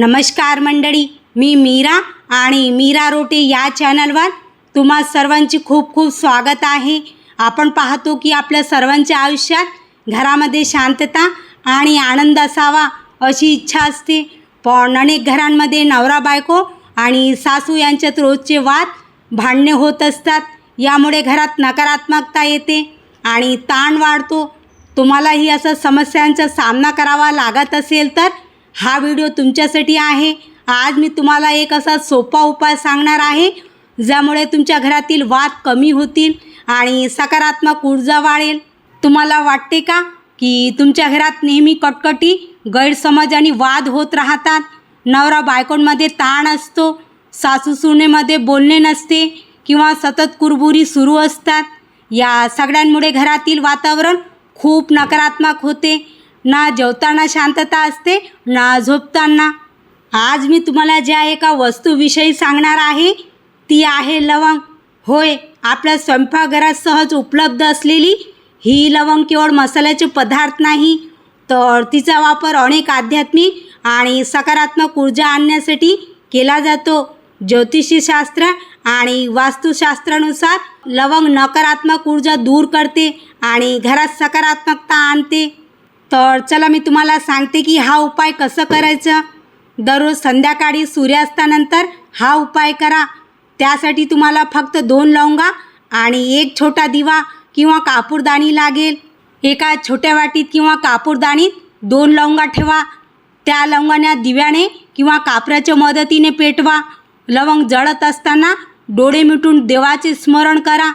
नमस्कार मंडळी मी मीरा आणि मीरा रोटे या चॅनलवर तुम्हा सर्वांची खूप खूप स्वागत आहे. आपण पाहतो की आपल्या सर्वांच्या आयुष्यात घरामध्ये शांतता आणि आनंद असावा अशी इच्छा असते. पण अनेक घरांमध्ये नवरा बायको आणि सासू यांच्यात रोजचे वाद भांडणे होत असतात. यामुळे घरात नकारात्मकता येते आणि ताण वाढतो. तुम्हालाही असं समस्यांचा सामना करावा लागत असेल तर हा व्हिडिओ तुमच्यासाठी आहे. आज मी तुम्हाला एक असा सोपा उपाय सांगणार आहे ज्यामुळे तुमच्या घरातील वाद कमी होतील आणि सकारात्मक ऊर्जा वाढेल. तुम्हाला वाटते का की तुमच्या घरात नेहमी कटकटी गैरसमज आणि वाद होत राहतात? नवरा बायकोंमध्ये ताण असतो सासू सुनेमध्ये बोलणे नसते किंवा सतत कुरबुरी सुरू असतात. या सगळ्यांमुळे घरातील वातावरण खूप नकारात्मक होते. ना जेवताना शांतता असते ना झोपताना. आज मी तुम्हाला ज्या एका वस्तूविषयी सांगणार आहे ती आहे लवंग. होय आपल्या स्वयंपाकघरात सहज उपलब्ध असलेली ही लवंग केवळ मसाल्याचे पदार्थ नाही तर तिचा वापर अनेक आध्यात्मिक आणि सकारात्मक ऊर्जा आणण्यासाठी केला जातो. ज्योतिषीशास्त्र आणि वास्तुशास्त्रानुसार लवंग नकारात्मक ऊर्जा दूर करते आणि घरात सकारात्मकता आणते. तर चला मी तुम्हाला सांगते की हा उपाय कसं करायचं. दररोज संध्याकाळी सूर्यास्तानंतर हा उपाय करा. त्यासाठी तुम्हाला फक्त दोन लवंगा आणि एक छोटा दिवा किंवा कापूरदाणी लागेल. एका छोट्या वाटीत किंवा कापूरदाणीत दोन लवंगा ठेवा. त्या लवंगांना दिव्याने किंवा कापराच्या मदतीने पेटवा. लवंग जळत असताना डोळे मिटून देवाचे स्मरण करा.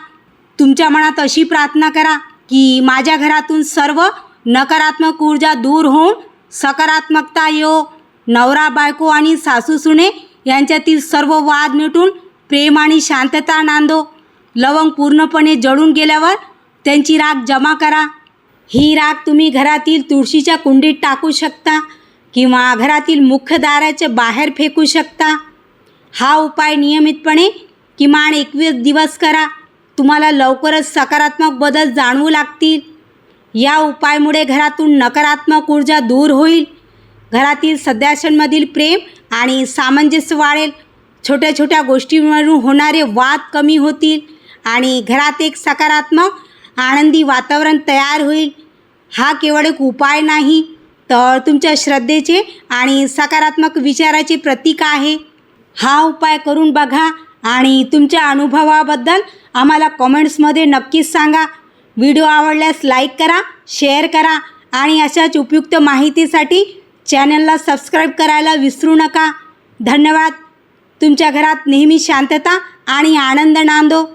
तुमच्या मनात अशी प्रार्थना करा की माझ्या घरातून सर्व नकारात्मक ऊर्जा दूर होऊन सकारात्मकता येऊ नवरा बायको आणि सासू सुने यांच्यातील सर्व वाद मिटून प्रेम आणि शांतता नांदो. लवंग पूर्णपणे जळून गेल्यावर त्यांची राख जमा करा. ही राख तुम्ही घरातील तुळशीच्या कुंडीत टाकू शकता किंवा घरातील मुख्य दाराच्या बाहेर फेकू शकता. हा उपाय नियमितपणे किमान एकवीस दिवस करा. तुम्हाला लवकरच सकारात्मक बदल जाणवू लागतील. या उपायामुळे घरातून नकारात्मक ऊर्जा दूर होईल. घरातील सदस्यांमधील प्रेम आणि सामंजस्य वाढेल. छोट्या छोट्या गोष्टींवरून होणारे वाद कमी होतील आणि घरात एक सकारात्मक आनंदी वातावरण तयार होईल. हा केवळ एक उपाय नाही तर तुमच्या श्रद्धेचे आणि सकारात्मक विचाराचे प्रतीक आहे. हा उपाय करून बघा आणि तुमच्या अनुभवाबद्दल आम्हाला कमेंट्समध्ये नक्कीच सांगा. व्हिडिओ आवडल्यास लाईक करा शेअर करा आणि अशाच उपयुक्त माहितीसाठी चॅनलला सबस्क्राईब करायला विसरू नका. धन्यवाद. तुमच्या घरात नेहमी शांतता आणि आनंद नांदो.